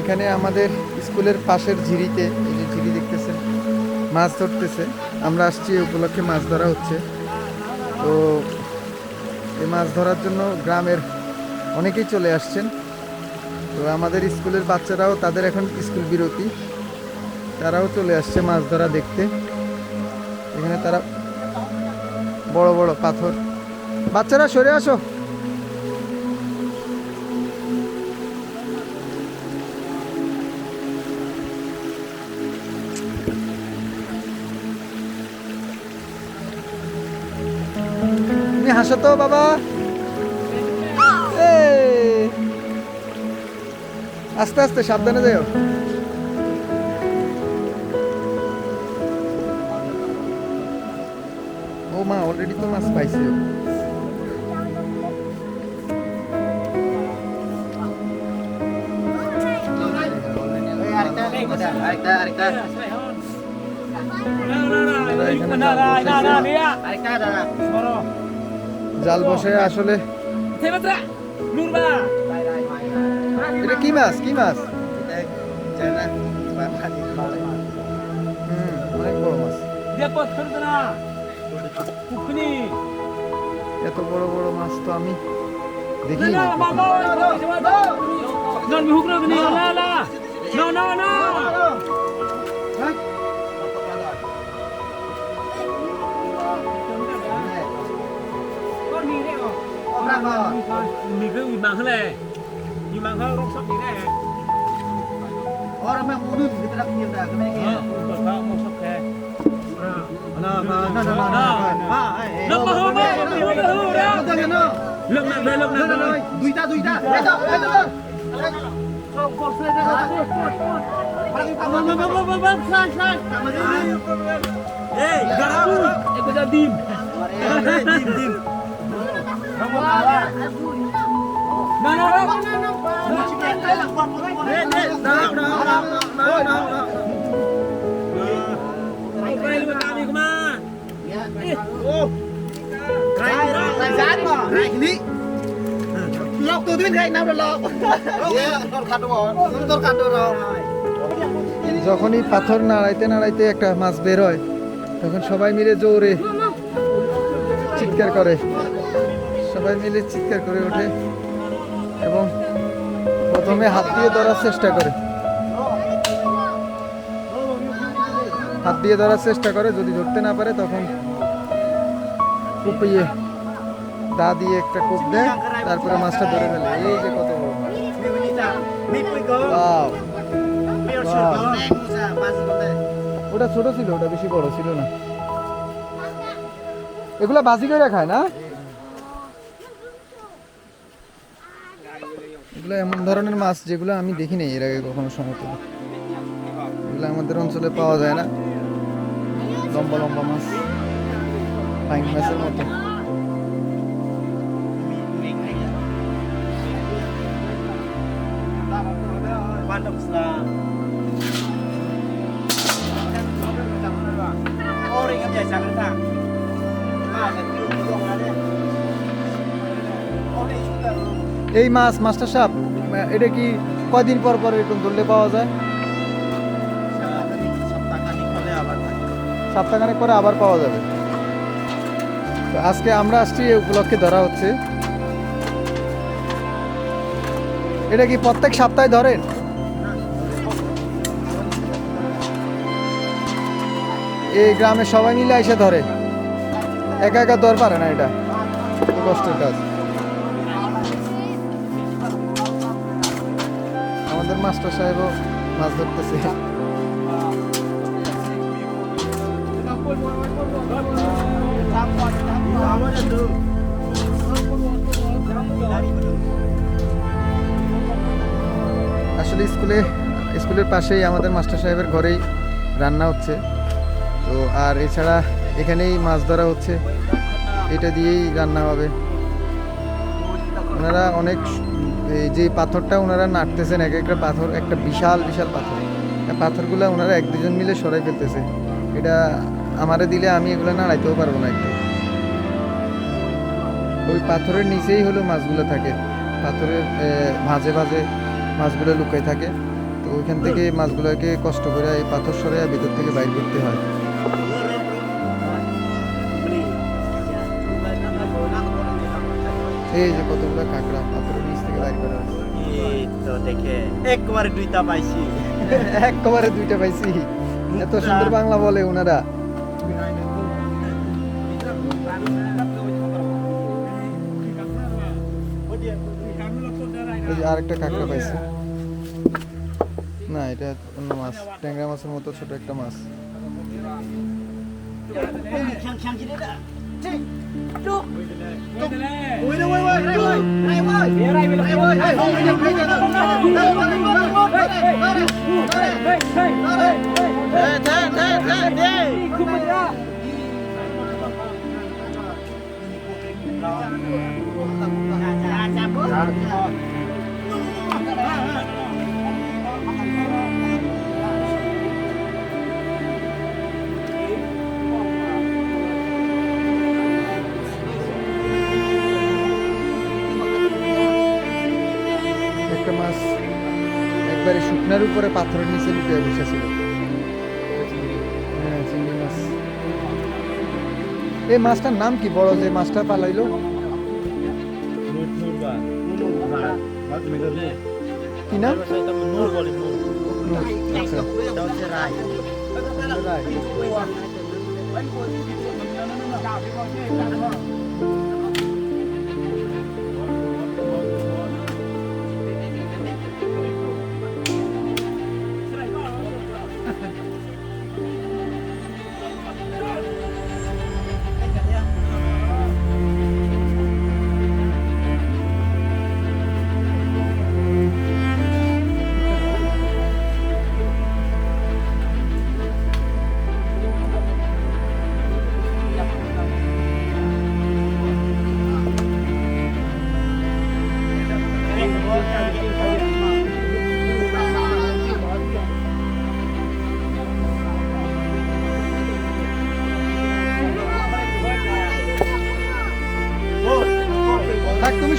এখানে আমাদের স্কুলের পাশের ঝিরিতে, এই যে ঝিরি দেখতেছেন, মাছ ধরতেছে। আমরা আসছি উপলক্ষে মাছ ধরা হচ্ছে। তো এই মাছ ধরার জন্য গ্রামের অনেকেই চলে আসছেন। তো আমাদের স্কুলের বাচ্চারাও, তাদের এখন স্কুল বিরতি। তারাও চলে আসছে মাছ ধরা দেখতে। এখানে তারা বড় বড় পাথর। বাচ্চারা, সরে আসো। তুমি হাসো তো বাবা। আস্তে আস্তে সাবধানে যাও ও মা অলরেডি তো মাছ পাইছে ও। জাল বসে আসলে এটা কি মাছ কি মাছ অনেক বড় মাছ এত বড় বড় মাছ তো আমি দেখি Non imanghle imanghle rong sok ini orang yang mudun di tengah kita ke mana kita mau sok ke Nah, nah, nah, nah, nah, nah, nah, nah, nah, nah, Lực nặng đây, lực nặng đây. Duy ta, duy ta. Hết rồi, hết rồi. Không, còn xe đây. Vâng, vâng, vâng, vâng, vâng, sai, sai. Ê, gara, gara. Em có ra tim. Tim, tim. Không có gara. যখনই পাথর নাড়াইতে নাড়াইতে একটা মাছ বের হয়, তখন সবাই মিলে জোরে চিৎকার করে। সবাই মিলে চিৎকার করে ওঠে। এবং প্রথমে হাত দিয়ে ধরার চেষ্টা করে। হাত দিয়ে ধরার চেষ্টা করে, যদি ধরতে না পারে তখন কুপিয়ে দা দিয়ে একটা কূপ দেয়, তারপরে মাছটা ধরে ফেলে। এই যে কত বড়. ওটা ছোট ছিল, ওটা বেশি বড় ছিল না। এগুলা বাজি করে খায় না? এগুলো এমন ধরনের মাছ যেগুলো আমি দেখিনি এর আগে কখনো সমতলে এগুলো আমাদের অঞ্চলে পাওয়া যায় না। লম্বা লম্বা মাছ। ফাইন মাছের মতো. Orang yang এই মাছ মাস্টার সাপ, এটা কি কয়দিন পর পর এরকম ধরলে পাওয়া যায়? সপ্তাহখানেক পরে আবার পাওয়া যাবে। আজকে আমরা আসছি, এই উপলক্ষে ধরা হচ্ছে। এটা কি প্রত্যেক সপ্তাহে ধরেন এই গ্রামে সবাই মিলে এসে ধরে। একা একা ধর পারে না এটা। কষ্টের কাজ। মাস্টার সাহেবও মাছ ধরতেছে। আসলে স্কুলে, স্কুলের পাশেই আমাদের মাস্টার সাহেবের ঘরেই রান্না হচ্ছে। তো আর এছাড়া এখানেই মাছ ধরা হচ্ছে। এটা দিয়েই রান্না হবে। ওনারা অনেক এই যে পাথরটা ওনারা নাড়তেছেন, এক একটা পাথর, একটা বিশাল বিশাল পাথর। পাথরগুলো ওনারা এক দুজন মিলে সরাই ফেলতেছে। এটা আমারে দিলে আমি এগুলো নাড়াইতেও পারব না একটু। ওই পাথরের নিচেই হলো মাছগুলো থাকে। পাথরের ভাঁজে ভাঁজে মাছগুলো লুকাই থাকে। তো ওইখান থেকে মাছগুলোকে কষ্ট করে এই পাথর সরে ভিতর থেকে বাইর করতে হয়। এই যে কতগুলো কাঁকড়া, পাথরের এই তো দেখে একবারে দুইটা পাইছি একবারে দুইটা পাইছি এত সুন্দর বাংলা বলে ওনারা এই আরেকটা কাঁকড়া পাইছি না এটা অন্য মাছ ট্যাংরা মাছের মতো ছোট একটা মাছ ওই রে শুকনার উপরে পাথরের নিচে লুকিয়ে বসেছিল হ্যাঁ চিংড়ি মাছ। এই মাছটার নাম কি? বড় যে মাছটা পালাইলো। কি নাম?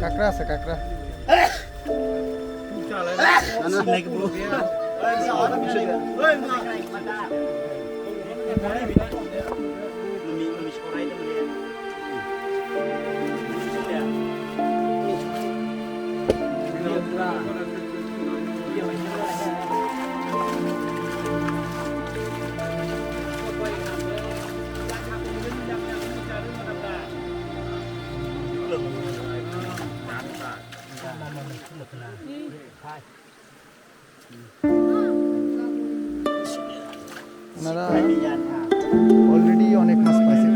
কাঁকড়া আছে কাঁকড়া। ওনারা অলরেডি অনেক মাছ পাইছে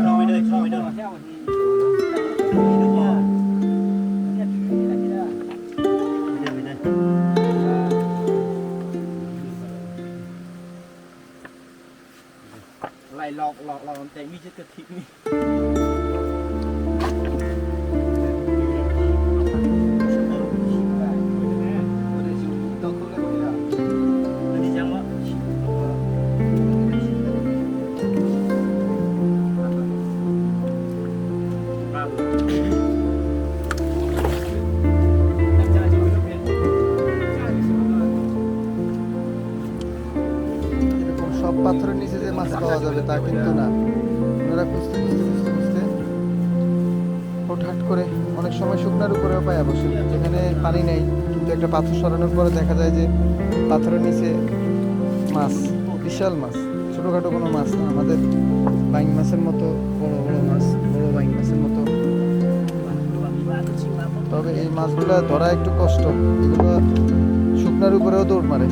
lại lọt lọt lọt tay mi chết cái thịt mi পাওয়া যাবে তা কিন্তু না। ওনারা খুঁজতে খুঁজতে খুঁজতে খুঁজতে হুটহাট করে অনেক সময় শুকনার উপরেও পায় অবশ্য যেখানে পানি নেই, কিন্তু একটা পাথর সরানোর পরে দেখা যায় যে পাথরের নিচে মাছ, বিশাল মাছ, ছোটোখাটো কোনো মাছ না। আমাদের বাইং মাছের মতো, বড় বড় মাছ, বড় বাইং মাছের মতো। তবে এই মাছগুলো ধরা একটু কষ্ট এগুলো শুকনার উপরেও দৌড় মারে।